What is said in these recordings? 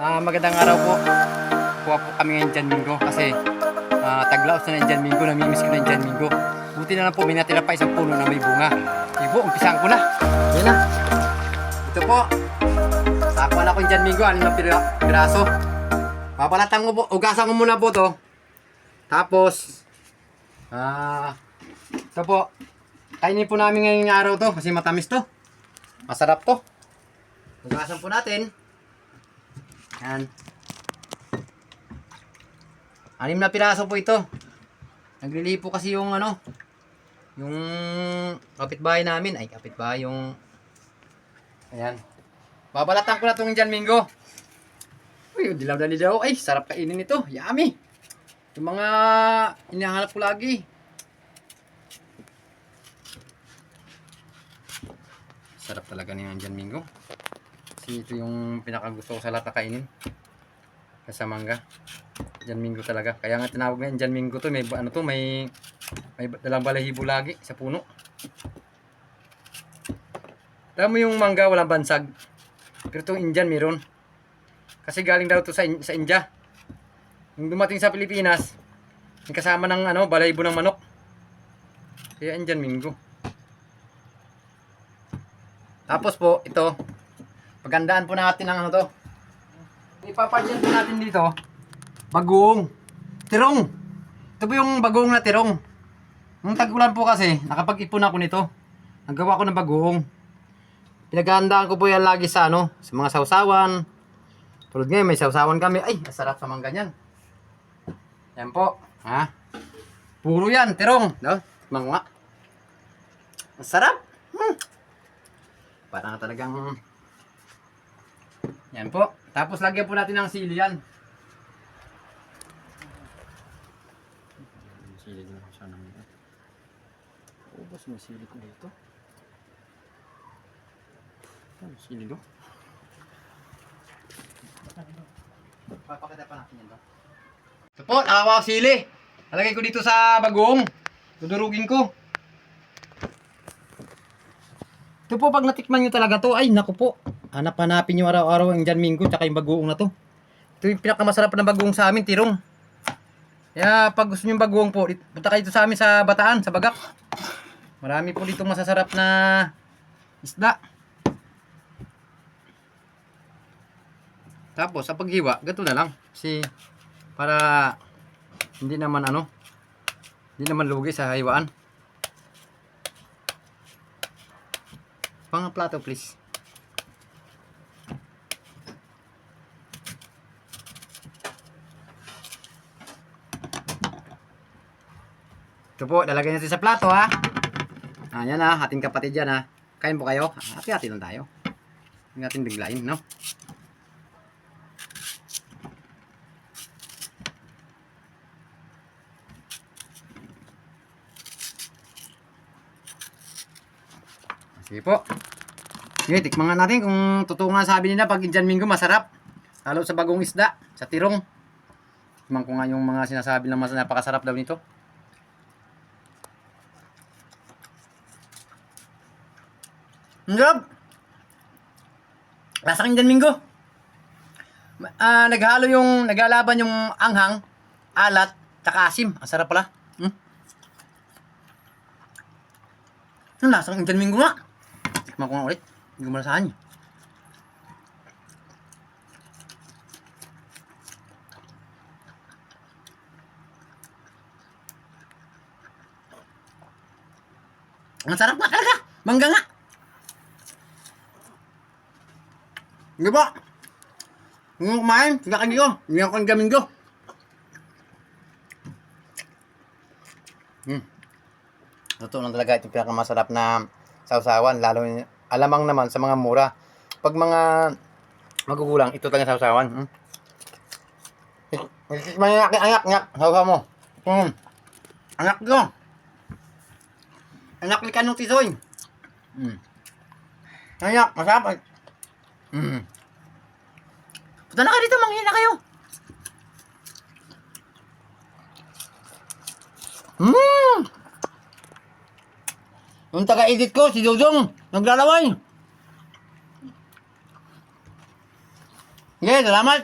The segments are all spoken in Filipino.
Ah, magandang araw po. Kuha po kami ngayon dyan Minggo kasi ah, taglaos na ng dyan Minggo, namimiss ko na yung dyan Minggo. Buti na lang po, may natira pa isang puno na may bunga. Ibo, umpisahan ko na. Yan na. Ito po. Sakuan ako yung dyan Minggo, anim na pira- piraso. Papalatan ko po, ugasan ko muna po to. Tapos, ah, ito po. Kainin po namin ngayong araw to kasi matamis to. Masarap to. Ugasan po natin. Yan. Anim na piraso po ito. Naglilipo kasi yung ano, yung kapitbahay namin. Ay, kapitbahay yung... Ayan. Babalatan ko na itong dyan, Minggo. Uy, dilaw na dilaw. Ay, sarap kainin ito. Yummy. Yung mga hinahanap ko lagi. Sarap talaga niyan dyan, Minggo. Kasi ito yung pinakagusto ko sa lahat na kainin. Sa mangga. Diyan Minggo talaga. Kaya nga tinawag na Diyan Minggo to. May ano to, may may dalang balahibo lagi sa puno. Alam mo yung mangga walang bansag. Pero itong Indian meron. Kasi galing daw to sa, sa India. Yung dumating sa Pilipinas, may kasama ng ano, balahibo ng manok. Kaya Indian Minggo. Tapos po, ito, pagandaan po natin ang ano to. Ipapadyan po natin dito, bagong, tirong. Ito po yung bagong na tirong. Nung tag-ulan po kasi, nakapag-ipon ako nito. Nagawa ko ng bagong. Pinaghandaan ko po yan lagi sa ano, sa mga sausawan. Tulad ngayon, may sausawan kami. Ay, masarap sa mga ganyan. Yan po, ha? Puro yan, tirong. No? Mga Ang sarap. Hmm. Parang talagang... Yan po. Tapos lagyan po natin ng sili yan. Sili din ako sana nito. Ubus may sili ko dito. Ano sili do? Papakita pa natin yan do. Ito po, nakawa ko sili. Nalagay ko dito sa bagong. Dudurugin ko. Ito po, pag natikman nyo talaga to, ay naku po. Hanap-hanapin nyo araw-araw ang Jan Minggo tsaka yung bagoong na to. Ito yung pinakamasarap na bagoong sa amin, tirong. Kaya pag gusto nyo bagoong po, punta kayo dito sa amin sa Bataan, sa Bagak. Marami po dito masasarap na isda. Tapos sa paghiwa, gato na lang. Kasi para hindi naman ano, hindi naman lugi sa hiwaan. Pang plato please. Ito po, lalagay natin sa plato ha. Ah, yan ha, ating kapatid yan ha. Kain po kayo. Hati-hati lang tayo. Hindi natin biglain, no? Sige po. Sige, tikman nga natin kung totoo nga sabi nila pag Indian Minggo masarap. Lalo sa bagong isda, sa tirong. Tikman ko nga yung mga sinasabi na mas napakasarap daw nito. Ang sarap! Lasang Indian Minggo. Ah, naghalo yung, naglalaban yung anghang, alat, tsaka asim. Ang sarap pala. Hmm? Ang lasang Indian Minggo nga. Tikman ko nga ulit. Hindi ko malasahan niya. Ang sarap nga talaga. Mangga nga. Hindi ba? Mo kumain. Kakain ko. Hindi ako ang gamin ko. Hmm. Totoo lang talaga itong pinakamasarap na sausawan. Lalo yung- alamang naman sa mga mura. Pag mga magugulang, ito talaga sausawan. Hmm. May anak, anak, anak. Sausaw mo. Hmm. Anak ko. Anak ni Kanong Tisoy. Hmm. Anak, masarap. Hmm. Punta na kayo dito, manghina kayo. Hmm. Yung taga-edit ko, si Dudong, naglalaway. Okay, salamat.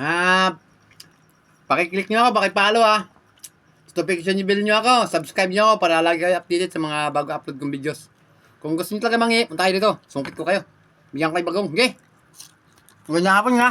Ah, pakiclick nyo ako, pakipalo ah. Notification bell nyo ako, subscribe nyo ako para lagi kayo updated sa mga bago upload kong videos. Kung gusto nyo talaga mangi, punta kayo dito. Sungkit ko kayo. Bigyan ko kayo bagong. Okay. Magandang hapon nga.